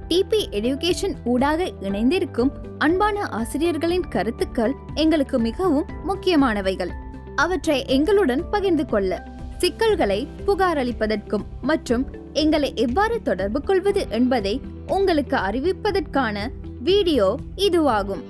DP education ஊடாக இணைந்திருக்கும் அன்பான ஆசிரியர்களின் கருத்துக்கள் எங்களுக்கு மிகவும் முக்கியமானவைகள். அவற்றை எங்களுடன் பகிர்ந்து கொள்ள சிக்கல்களை புகாரளிப்பதற்கும் மற்றும் எங்களை எவ்வாறு தொடர்பு கொள்வது என்பதை உங்களுக்கு அறிவிப்பதற்கான வீடியோ இதுவாகும்.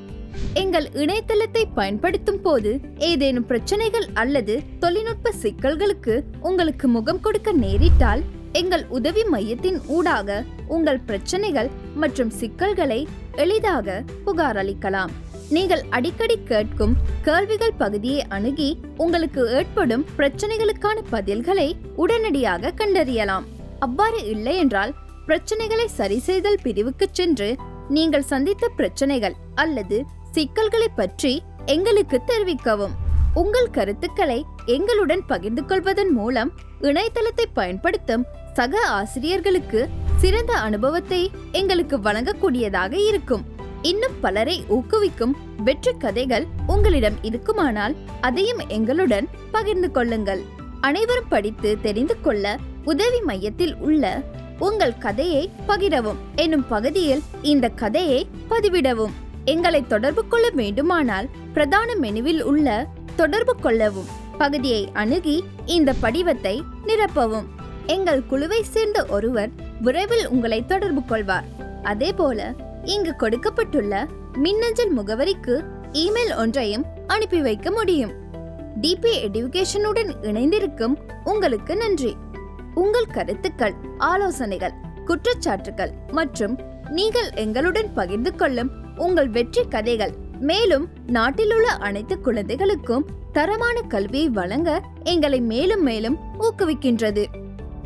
எங்கள் இணையதளத்தை பயன்படுத்தும் போது ஏதேனும் பிரச்சனைகள் அல்லது தொழில்நுட்ப சிக்கல்களுக்கு உங்களுக்கு முகம் கொடுக்க நேரிட்டால் எங்கள் உதவி மையத்தின் ஊடாக உங்கள் பிரச்சனைகள் மற்றும் சிக்கல்களை எளிதாக புகாரளிக்கலாம். நீங்கள் அடிக்கடி கேட்கும் கேள்விகள் பகுதியை அணுகி உங்களுக்கு ஏற்படும் பிரச்சனைகளுக்கான பதில்களை உடனடியாக கண்டறியலாம். அவ்வாறு இல்லை என்றால் பிரச்சனைகளை சரிசெய்தல் பிரிவுக்கு சென்று நீங்கள் சந்தித்த பிரச்சனைகள் அல்லது சிக்கல்களை பற்றி எங்களுக்கு தெரிவிக்கவும். உங்கள் கருத்துக்களை எங்களுடன் பகிர்ந்து கொள்வதன் மூலம் இணையதளத்தை பயன்படுத்தும் சக ஆசிரியர்களுக்கு சிறந்த அனுபவத்தை எங்களுக்கு வழங்கக்கூடியதாக இருக்கும். இன்னும் பலரை ஊக்குவிக்கும் வெற்றி கதைகள் உங்களிடம் இருக்குமானால் அதையும் எங்களுடன் பகிர்ந்து கொள்ளுங்கள். அனைவரும் படித்து தெரிந்து கொள்ள உதவி மையத்தில் உள்ள உங்கள் கதையை பகிரவும் என்னும் பகுதியில் இந்த கதையை பதிவிடவும். எங்களை தொடர்பு கொள்ள வேண்டுமானால் பிரதான மெனுவில் உள்ள தொடர்பு கொள்ளவும். பகுதியை அணுகி இந்த படிவத்தை நிரப்பவும். எங்கள் குழுவை சேர்ந்த ஒருவர் விரைவில் உங்களை தொடர்பு கொள்வார். அதேபோல இங்கு கொடுக்கப்பட்டுள்ள மின்னஞ்சல் முகவரிக்கு இமெயில் ஒன்றையும் அனுப்பி வைக்க முடியும். டிபி எடுகேஷனுடன் இணைந்திருக்கும் உங்களுக்கு நன்றி. உங்கள் கருத்துக்கள் ஆலோசனைகள் குற்றச்சாட்டுகள் மற்றும் நீங்கள் எங்களுடன் பகிர்ந்து கொள்ளும் உங்கள் வெற்றி கதைகள் மேலும் நாட்டிலுள்ள அனைத்து குழந்தைகளுக்கும் தரமான கல்வியை வழங்க எங்களை மேலும் மேலும் ஊக்குவிக்கின்றது.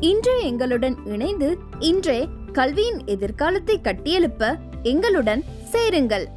இன்று எங்களுடன் இணைந்து இன்றே கல்வியின் எதிர்காலத்தை கட்டியெழுப்ப எங்களுடன் சேருங்கள்.